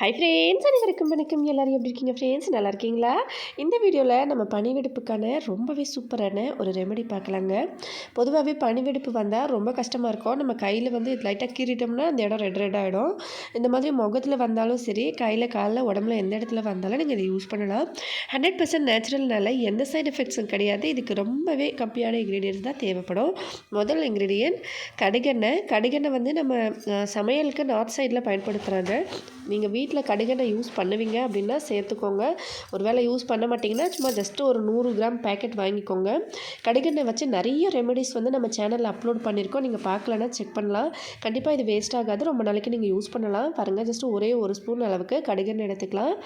Hi friends அனைவருக்கும் வணக்கம். எல்லோரும் எப்படி இருக்கீங்க ஃப்ரெண்ட்ஸ் நல்லா இருக்கீங்களா? இந்த வீடியோவில் நம்ம பனிவெடுப்புக்கான ரொம்பவே சூப்பரான ஒரு ரெமெடி பார்க்கலாங்க. பொதுவாகவே பனிவெடுப்பு வந்தால் ரொம்ப கஷ்டமாக இருக்கும். நம்ம கையில் வந்து லைட்டாக கீறிட்டோம்னா அந்த இடம் ரெட் ரெட் ஆகிடும் இந்த மாதிரி முகத்தில் வந்தாலும் சரி கையில் காலில் உடம்புல எந்த இடத்துல வந்தாலும் நீங்கள் இதை யூஸ் பண்ணலாம். ஹண்ட்ரட் பர்சன்ட் நேச்சுரல்னால எந்த சைடு எஃபெக்ட்ஸும் கிடையாது. இதுக்கு ரொம்பவே கம்மியான இன்க்ரீடியன்ஸ் தான் தேவைப்படும். முதல் இன்க்ரீடியன்ட் கடுகெண்ணெய். கடுகெண்ணெய் வந்து நம்ம சமையலுக்கு நார்த் சைடில் பயன்படுத்துகிறாங்க நீங்கள் வீட்டில் கடுகெண்ணெய் யூஸ் பண்ணுவீங்க அப்படின்னா சேர்த்துக்கோங்க. ஒரு வேளை யூஸ் பண்ண மாட்டிங்கன்னா சும்மா ஜஸ்ட்டு ஒரு நூறு கிராம் பேக்கெட் வாங்கிக்கோங்க. கடுகெண்ணெய் வச்சு நிறைய ரெமெடிஸ் வந்து நம்ம சேனலில் அப்லோட் பண்ணியிருக்கோம் நீங்கள் பார்க்கலன்னா செக் பண்ணலாம். கண்டிப்பாக இது வேஸ்ட் ஆகாது. ரொம்ப நாளைக்கு நீங்கள் யூஸ் பண்ணலாம். பாருங்கள் ஜஸ்ட்டு ஒரே ஒரு ஸ்பூன் அளவுக்கு கடுகெண்ணெய் எடுத்துக்கலாம்.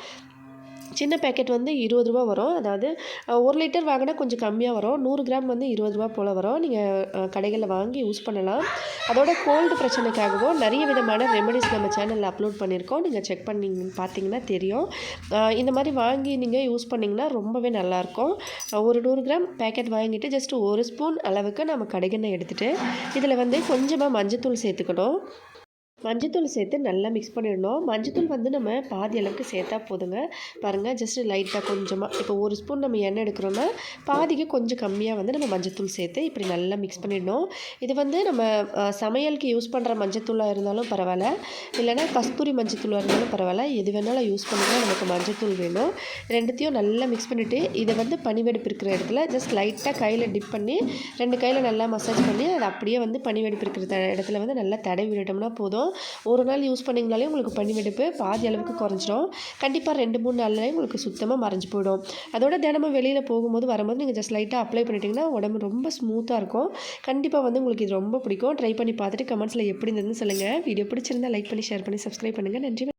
சின்ன பேக்கெட் வந்து இருபது ரூபா வரும். அதாவது ஒரு லிட்டர் வாங்கினா கொஞ்சம் கம்மியாக வரும். நூறு கிராம் வந்து இருபது ரூபா போல் வரும். நீங்கள் கடைகளில் வாங்கி யூஸ் பண்ணலாம். அதோட கோல்டு பிரச்சனைக்காகவும் நிறைய விதமான ரெமெடிஸ் நம்ம சேனலில் அப்லோட் பண்ணியிருக்கோம். நீங்கள் செக் பண்ணி பார்த்தீங்கன்னா தெரியும். இந்த மாதிரி வாங்கி நீங்கள் யூஸ் பண்ணிங்கன்னா ரொம்பவே நல்லாயிருக்கும் ஒரு நூறு கிராம் பேக்கெட் வாங்கிட்டு ஜஸ்ட் ஒரு ஸ்பூன் அளவுக்கு நம்ம கடைகண்ணை எடுத்துகிட்டு இதில் வந்து கொஞ்சமாக மஞ்சத்தூள் சேர்த்துக்கணும். மஞ்சத்தூள் சேர்த்து நல்லா மிக்ஸ் பண்ணிடணும். மஞ்சத்தூள் வந்து நம்ம பாதி அளவுக்கு சேர்த்தா போதுங்க. பாருங்கள் ஜஸ்ட்டு லைட்டாக கொஞ்சமாக இப்போ ஒரு ஸ்பூன் நம்ம எண்ணெய் எடுக்கிறோன்னா பாதிக்கு கொஞ்சம் கம்மியாக வந்து நம்ம மஞ்சத்தூள் சேர்த்து இப்படி நல்லா மிக்ஸ் பண்ணிடணும். இது வந்து நம்ம சமையலுக்கு யூஸ் பண்ணுற மஞ்சத்தூளாக இருந்தாலும் பரவாயில்ல. இல்லைனா கஸ்தூரி மஞ்சத்தூளாக இருந்தாலும் பரவாயில்ல. எது வேணாலும் யூஸ் பண்ணிக்கலாம். நமக்கு மஞ்சத்தூள் வேணும். ரெண்டுத்தையும் நல்லா மிக்ஸ் பண்ணிவிட்டு இதை வந்து பனிவெடுப்பு இருக்கிற இடத்துல ஜஸ்ட் லைட்டாக கையில் டிப் பண்ணி ரெண்டு கையில் நல்லா மசாஜ் பண்ணி அதை அப்படியே வந்து பனிவெடுப்பு இருக்கிற இடத்துல வந்து நல்லா தடவி விட்டுட்டோம்னா போதும். ஒரு நாள் யூஸ் பண்ணிங்கனாலே உங்களுக்கு பனி வெடிப்பு பாதி அளவுக்கு குறைஞ்சிரும். கண்டிப்பாக ரெண்டு மூணு நாள்லேயே உங்களுக்கு சுத்தமாக மறைஞ்சு போயிடும். அதோட தினமும் வெளியில் போகும்போது வரும்போது நீங்கள் ஜஸ்ட் லைட்டாக அப்ளை பண்ணிட்டீங்கன்னா உடம்பு ரொம்ப ஸ்மூத்தாக இருக்கும். கண்டிப்பாக வந்து உங்களுக்கு இது ரொம்ப பிடிக்கும். ட்ரை பண்ணி பார்த்துட்டு கமெண்ட்ஸில் எப்படி இருந்ததுன்னு சொல்லுங்கள் வீடியோ பிடிச்சிருந்தா லைக் பண்ணி ஷேர் பண்ணி சப்ஸ்கிரைப் பண்ணுங்கள் நன்றி.